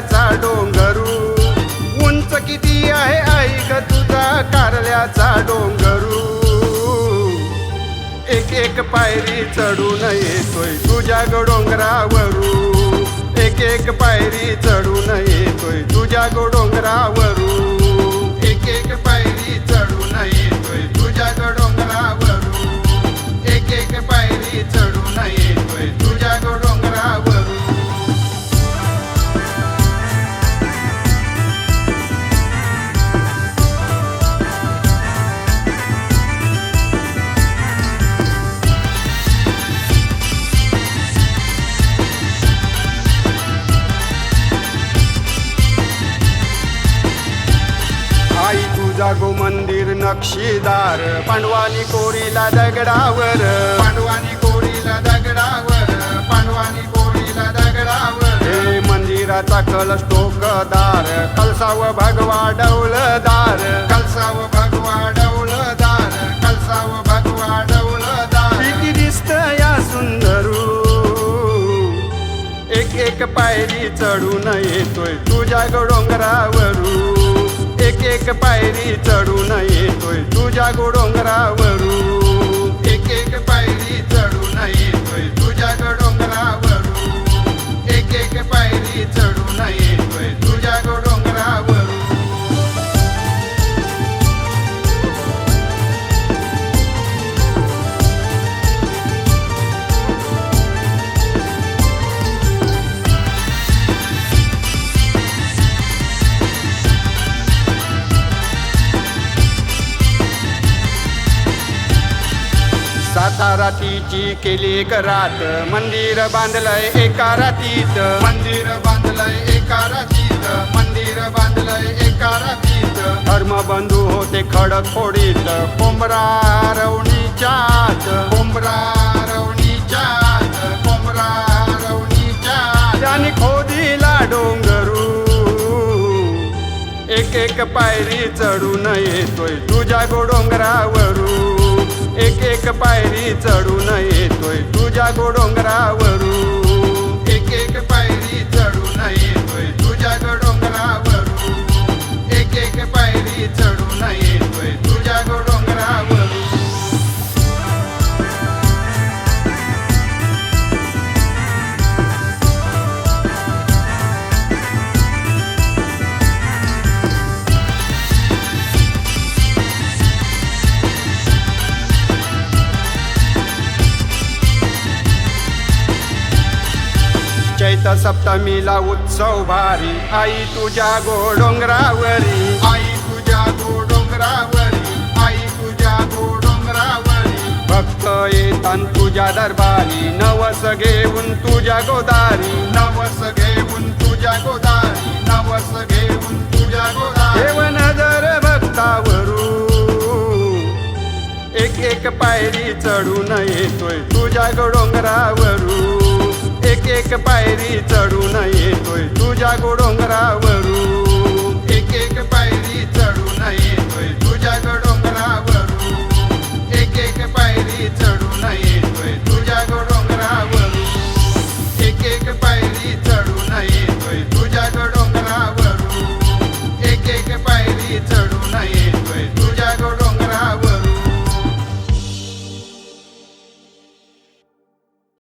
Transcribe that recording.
कारल्याचा डोंगरू. उंच किती आहे ऐक तुझा कारल्याचा डोंगरू. एक एक पायरी चढून येतोय तुझ्या डोंगरावरू. एक एक पायरी चढू आई तुझा गो मंदिर नक्षीदार पांडवानी कोरीला दगडावर. पांडवानी कोरीला दगडावर पांडवानी कोरीला दगडावर. हे मंदिराचा कलश टोकदार कलसाव भगवा डौलदार. कलसाव भगवा डौलदार कलसाव भगवा डौलदार. किती दिसत या सुंदरू? एक एक पायरी चढून येतोय तुझ्या डोंगरावरू. एक एक पायरी चढून येतोय. तिची केली एक रात मंदिर बांधलंय एका रातीत. मंदिर बांधलंय एका रातीत. मंदिर बांधलंय एका रातीत. धर्मबंधू होते खडक फोडीत. कोंबरा रवणीच्यात कोंबरा कोंबरा रवणीच्यात त्यांनी खोदीला डोंगरू. एक एक पायरी चढून येतोय. तुझ्या गोडोंगरावरू. एक एक पायरी चढून येतोय तुझ्या गोडोंगरावरून एक एक पायरी चढून येतोय तुझ्या गोडोंगरावरू. एक एक पायरी चढ शीत सप्तमीला उत्सव भारी. आई तुझ्या गोडोंगरावरी. आई तुझ्या गोडोंगरावरी. आई तुझ्या गोडोंगरावरी. भक्त येतान तुझ्या दरबारी. नवस घेऊन तुझ्या गोदारी. नवस घेऊन तुझ्या गोदारी. नवस घेऊन तुझ्या गोदारी. देव नजर भक्तावरू एक एक पायरी चढून येतोय तुझ्या गोडोंगरावरू एक एक पायरी चढून येतोय. तुझ्या गोडोंगरावरून